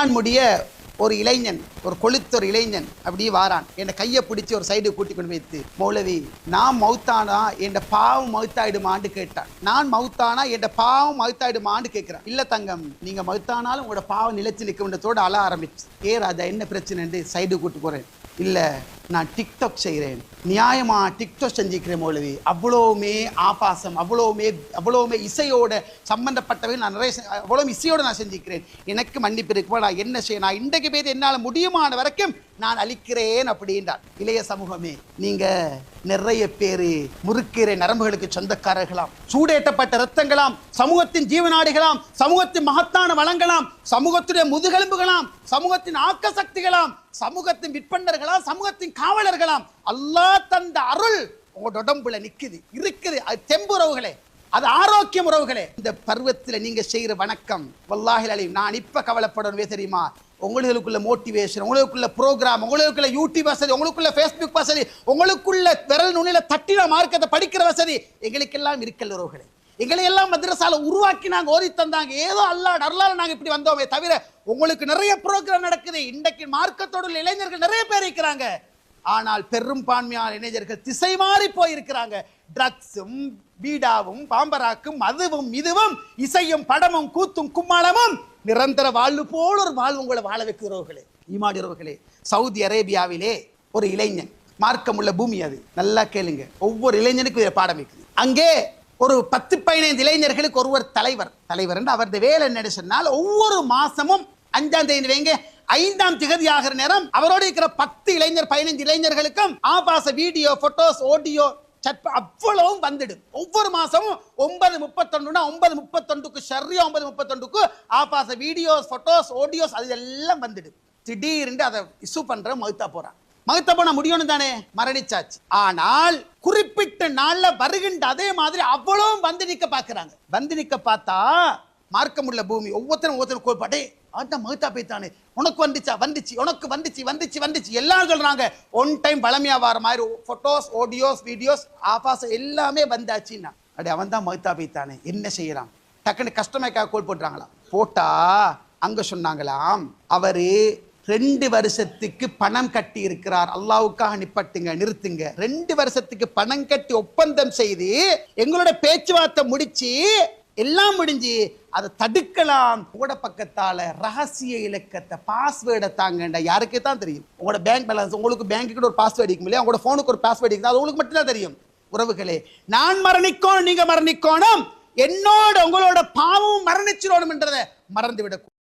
பயான் முடிய ஒரு இளைஞன் ஒரு கொளுத்த ஒரு இளைஞன் அப்படியே வாரான். என்னை கையை பிடிச்சி ஒரு சைடு கூட்டி கொண்டு வைத்து மௌலவி நான் மௌத்தானா? என் பாவம் மௌத்தாயிடுமான்னு கேட்டான். நான் மௌத்தானா? என் பாவம் மௌத்தாயிடுமான்னு கேட்கிறேன். இல்லை தங்கம் நீங்கள் மௌத்தானாலும் உங்களோட பாவம் நிலைச்சு நிற்க வேண்டியதோடு அழ ஆரம்பிச்சு. ஏ ராஜா என்ன பிரச்சனைன்னு சைடு கூட்டு போகிறேன் இல்லை நான் டிக்டாக் செய்கிறேன் நியாயமா டிக்டாக் செஞ்சுக்கிறேன் மொழி அவ்வளோவுமே ஆபாசம் அவ்வளோவுமே அவ்வளோவுமே இசையோட சம்பந்தப்பட்டவை நான் நிறைய செ- அவ்வளோ இசையோட நான் செஞ்சுக்கிறேன் எனக்கு மன்னிப்பு இருக்குமா நான் என்ன செய்ய நான் இன்றைக்கு பேர் என்னால் முடியுமான வரைக்கும் நான் அளிக்கிறேன் அப்படின்றார். இளைய சமூகமே நீங்க நிறைய பேரு முறுக்கிற நரம்புகளுக்கு சொந்தக்காரர்களாம். சூடேட்டப்பட்ட ரத்தங்களாம் சமூகத்தின் ஜீவநாடிகளாம் சமூகத்தின் மகத்தான வளங்களாம் சமூகத்துடைய முதுகெலும்புகளாம் சமூகத்தின் ஆக்க சக்திகளாம் சமூகத்தின் விற்பனர்களாம் சமூகத்தின் காவலர்களாம் அல்லா தந்த அருள் உங்களோட உடம்புல நிற்குது இருக்குது. அது தெம்பு உறவுகளே அது ஆரோக்கியம் உறவுகளே. இந்த பருவத்தில் நீங்கள் செய்கிற வணக்கம் வல்லாஹில் அலி நான் இப்போ கவலைப்படணுமே தெரியுமா? உங்களுக்குள்ள மோட்டிவேஷன் உங்களுக்குள்ள ப்ரோக்ராம் உங்களுக்குள்ள யூடியூப் வசதி உங்களுக்குள்ள ஃபேஸ்புக் வசதி உங்களுக்குள்ள விரல் நுனியில் தட்டின மார்க்கத்தை படிக்கிற வசதி எங்களுக்கெல்லாம் இருக்கல் உறவுகளே. எங்களை எல்லாம் மதரசால உருவாக்கி நாங்கள் ஓதி தந்தாங்க. ஏதோ அல்லா நல்லால நாங்கள் இப்படி வந்தோமே தவிர உங்களுக்கு நிறைய ப்ரோக்ராம் நடக்குது. இன்றைக்கு மார்க்கத்தோட இளைஞர்கள் நிறைய பேர் இருக்கிறாங்க. ஆனால் பெரும்பான்மையான இளைஞர்கள் திசை மாறி போயிருக்கிறாங்க. ட்ரக்ஸும் பீடாவும் பாம்பராக்கும் மதுவும் இதுவும் இசையும் படமும் கூத்தும் கும்மாளமும் நிரந்தர வாழ்வு போல ஒரு வாழ்வு உங்களை வாழ வைக்கிறவர்களே ஈமாடுறவர்களே சவுதி அரேபியாவிலே ஒரு இளைஞன் மார்க்கமுள்ள பூமி அது. நல்லா கேளுங்க. ஒவ்வொரு இளைஞனுக்கும் இதை பாடம் வைக்குது அங்கே ஒரு பத்து பதினைந்து இளைஞர்களுக்கு ஒருவர் தலைவர். தலைவர் என்று அவரது வேலை என்ன சொன்னால் ஒவ்வொரு மாசமும் அஞ்சாம் தேதி வைங்க ஐந்தாம் திகதி ஆகிற நேரம் அவரோடு இருக்கிற பத்து இளைஞர் பதினைஞ்சு இளைஞர்களுக்கும் ஆபாச வீடியோ போட்டோஸ் ஆடியோ சட் அவ்வளவும் வந்துடும் ஒவ்வொரு மாசமும் ஒன்பது முப்பத்தொண்டுனா ஒன்பது முப்பத்தொண்டுக்கு சரியா ஒன்பது முப்பத்தொண்டுக்கு ஆபாச வீடியோஸ் போட்டோஸ் ஆடியோஸ் அது எல்லாம் வந்துடும் திடீர்னு அதை இஷ்யூ பண்ற மகுத்தா போறான். மகுத்த போன முடியும்னு தானே? மரணிச்சாச்சு. ஆனால் குறிப்பிட்ட நாள்ல வருகின்ற அதே மாதிரி அவ்வளவும் வந்து நிக்க பாக்குறாங்க வந்து நிக்க பார்த்தா மார்க்கமுள்ள பூமி ஒவ்வொருத்தரும் ஒவ்வொருத்தரும் கோல்பாடே ஆட்டா மகுத்தா போய்த்தானே உனக்கு வந்துச்சா? வந்துச்சு. உனக்கு வந்துச்சு வந்துச்சு வந்துச்சு. எல்லாரும் சொல்கிறாங்க ஒன் டைம் பழமையாக வர மாதிரி ஃபோட்டோஸ் ஆடியோஸ் வீடியோஸ் ஆபாஸ் எல்லாமே வந்தாச்சுன்னா அப்படி அவன் தான் மகுத்தா போய்த்தானே என்ன செய்யறான்? டக்குன்னு கஸ்டமருக்காக கோல் போட்டுறாங்களாம் போட்டா அங்க சொன்னாங்களாம் அவரு ரெண்டு வருஷத்துக்கு பணம் கட்டி இருக்கிறார். அல்லாவுக்காக நிப்பட்டுங்க நிறுத்துங்க. ரெண்டு வருஷத்துக்கு பணம் கட்டி ஒப்பந்தம் செய்து எங்களோட பேச்சுவார்த்தை முடிச்சு எல்லாம் முடிஞ்சு அதை தடுக்கலாம். உங்களோட பக்கத்தால ரகசிய இலக்கத்தை பாஸ்வேர்டை தாங்கண்டா. யாருக்கே தான் தெரியும். உங்களோட பேங்க் பேலன்ஸ் உங்களுக்கு பேங்க்கு ஒரு பாஸ்வேர்டு இருக்கும் இல்லையா உங்களோட ஃபோனுக்கு ஒரு பாஸ்வேர்டு இருக்குது? அது உங்களுக்கு மட்டும்தான் தெரியும். உறவுகளே நான் மரணிக்கோணும் நீங்க மரணிக்கோணும். என்னோட உங்களோட பாவம் மரணிச்சிடணும்ன்றதை மறந்து விடக்கூடாது